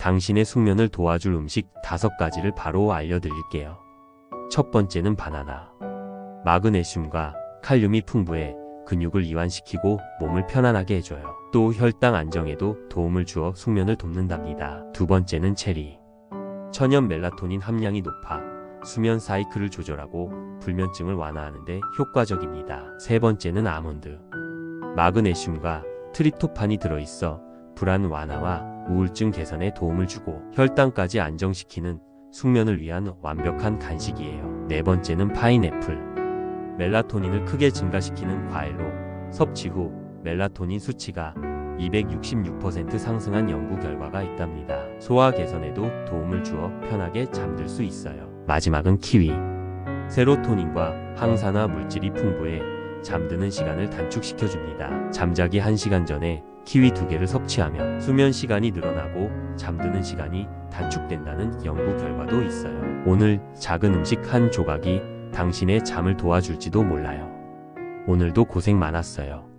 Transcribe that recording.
당신의 숙면을 도와줄 음식 다섯 가지를 바로 알려드릴게요. 첫 번째는 바나나. 마그네슘과 칼륨이 풍부해 근육을 이완시키고 몸을 편안하게 해줘요. 또 혈당 안정에도 도움을 주어 숙면을 돕는답니다. 두 번째는 체리. 천연 멜라토닌 함량이 높아 수면 사이클을 조절하고 불면증을 완화하는데 효과적입니다. 세 번째는 아몬드. 마그네슘과 트립토판이 들어있어 불안 완화와 우울증 개선에 도움을 주고 혈당까지 안정시키는 숙면을 위한 완벽한 간식이에요. 네 번째는 파인애플. 멜라토닌을 크게 증가시키는 과일로 섭취 후 멜라토닌 수치가 266% 상승한 연구 결과가 있답니다. 소화 개선에도 도움을 주어 편하게 잠들 수 있어요. 마지막은 키위. 세로토닌과 항산화 물질이 풍부해 잠드는 시간을 단축시켜줍니다. 잠자기 1시간 전에 키위 두 개를 섭취하면 수면 시간이 늘어나고 잠드는 시간이 단축된다는 연구 결과도 있어요. 오늘 작은 음식 한 조각이 당신의 잠을 도와줄지도 몰라요. 오늘도 고생 많았어요.